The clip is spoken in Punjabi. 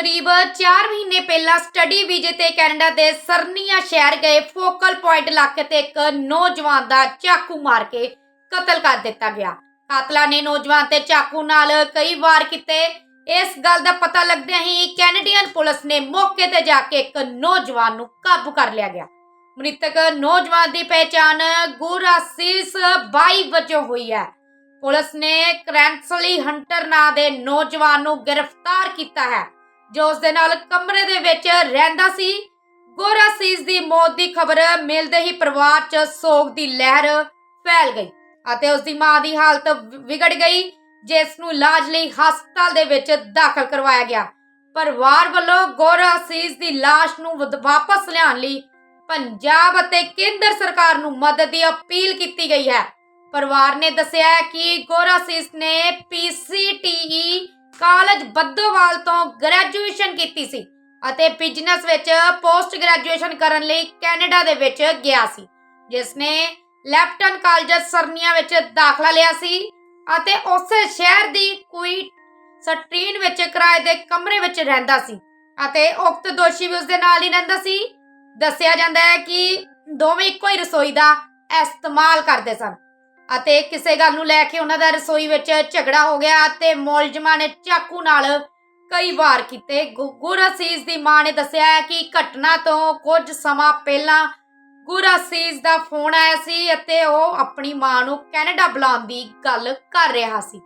ਕਰੀਬ 4 ਮਹੀਨੇ ਪਹਿਲਾਂ ਸਟੱਡੀ ਵੀਜ਼ੇ ਤੇ ਕੈਨੇਡਾ ਦੇ ਸਰਨੀਆ ਸ਼ਹਿਰ ਗਏ ਫੋਕਲ ਪੁਆਇੰਟ ਇਲਾਕੇ ਤੇ ਇੱਕ ਨੌਜਵਾਨ ਦਾ ਚਾਕੂ ਮਾਰ ਕੇ ਕਤਲ ਕਰ ਦਿੱਤਾ ਗਿਆ। ਕਾਤਲਾਂ ਨੇ ਨੌਜਵਾਨ ਤੇ ਚਾਕੂ ਨਾਲ ਕਈ ਵਾਰ ਕੀਤੇ। ਇਸ ਗੱਲ ਦਾ ਪਤਾ ਲੱਗਦਿਆਂ ਹੀ ਕੈਨੇਡੀਅਨ ਪੁਲਿਸ ਨੇ ਮੌਕੇ ਤੇ ਜਾ ਕੇ ਇੱਕ ਨੌਜਵਾਨ ਨੂੰ ਕਾਬੂ ਕਰ ਲਿਆ ਗਿਆ। ਮ੍ਰਿਤਕ ਨੌਜਵਾਨ ਦੀ ਪਹਿਚਾਣ ਗੁਰਾਸੀਸ 22 ਵਜੋਂ ਹੋਈ ਹੈ। ਪੁਲਿਸ ਨੇ ਕਰੈਂਸਲੀ ਹੰਟਰ ਨਾਂ ਦੇ ਨੌਜਵਾਨ ਨੂੰ ਗ੍ਰਿਫਤਾਰ ਕੀਤਾ ਹੈ। ਜੋ ਉਸ ਦੇ ਨਾਲ ਕਮਰੇ ਦੇ ਵਿੱਚ ਰਹਿੰਦਾ ਸੀ ਗੋਰਾਸੀਸ ਦੀ ਮੌਤ ਦੀ ਖਬਰ ਮਿਲਦੇ ਹੀ ਪਰਿਵਾਰ 'ਚ ਸੋਗ ਦੀ ਲਹਿਰ ਫੈਲ ਗਈ ਅਤੇ ਉਸ ਦੀ ਮਾਂ ਦੀ ਹਾਲਤ ਵਿਗੜ ਗਈ, ਜਿਸ ਨੂੰ ਇਲਾਜ ਲਈ ਹਸਪਤਾਲ ਦੇ ਵਿੱਚ ਦਾਖਲ ਕਰਵਾਇਆ ਗਿਆ। ਪਰਿਵਾਰ ਵੱਲੋਂ ਗੋਰਾਸੀਸ ਦੀ ਲਾਸ਼ ਨੂੰ ਵਾਪਸ ਲਿਆਉਣ ਲਈ ਪੰਜਾਬ ਅਤੇ ਕੇਂਦਰ ਸਰਕਾਰ ਨੂੰ ਮਦਦ ਦੀ ਅਪੀਲ ਕੀਤੀ ਗਈ ਹੈ। ਪਰਿਵਾਰ ਨੇ ਦੱਸਿਆ ਹੈ ਕਿ ਗੋਰਾਸੀਸ ਨੇ ਪੀਸ ਕਾਲਜ ਬੱਦੋਵਾਲ ਤੋਂ ਗ੍ਰੈਜੂਏਸ਼ਨ ਕੀਤੀ ਸੀ ਅਤੇ ਬਿਜ਼ਨਸ ਵਿੱਚ ਪੋਸਟ ਗ੍ਰੈਜੂਏਸ਼ਨ ਕਰਨ ਲਈ ਕੈਨੇਡਾ ਦੇ ਵਿੱਚ ਗਿਆ ਸੀ, ਜਿਸ ਨੇ ਲੈਫਟਨ ਕਾਲਜ ਸਰਨੀਆ ਵਿੱਚ ਦਾਖਲਾ ਲਿਆ ਸੀ ਅਤੇ ਉਸੇ ਸ਼ਹਿਰ ਦੀ ਕੋਈ ਸਟਰੀਨ ਵਿੱਚ ਕਿਰਾਏ ਦੇ ਕਮਰੇ ਵਿੱਚ ਰਹਿੰਦਾ ਸੀ ਅਤੇ ਉਕਤ ਦੋਸ਼ੀ ਵੀ ਉਸ ਦੇ ਨਾਲ ਹੀ ਰਹਿੰਦਾ ਸੀ। ਦੱਸਿਆ ਜਾਂਦਾ ਹੈ ਕਿ ਦੋਵੇਂ ਇੱਕੋ ਹੀ ਰਸੋਈ ਦਾ ਇਸਤੇਮਾਲ ਕਰਦੇ ਸਨ। ਅਤੇ ਕਿਸੇ ਗੱਲ ਨੂੰ ਲੈ ਕੇ ਉਹਨਾਂ ਦਾ ਰਸੋਈ ਵਿੱਚ ਝਗੜਾ ਹੋ ਗਿਆ ਤੇ ਮੁਲਜ਼ਮਾਂ ਨੇ ਚਾਕੂ ਨਾਲ ਕਈ ਵਾਰ ਕੀਤੇ। ਗੁ- ਗੁਰਅਸੀਸ ਦੀ ਮਾਂ ਨੇ ਦੱਸਿਆ ਹੈ ਕਿ ਘਟਨਾ ਤੋਂ ਕੁਝ ਸਮਾਂ ਪਹਿਲਾਂ ਗੁਰਅਸੀਸ ਦਾ ਫੋਨ ਆਇਆ ਸੀ ਅਤੇ ਉਹ ਆਪਣੀ ਮਾਂ ਨੂੰ ਕੈਨੇਡਾ ਬੁਲਾਉਣ ਦੀ ਗੱਲ ਕਰ ਰਿਹਾ ਸੀ।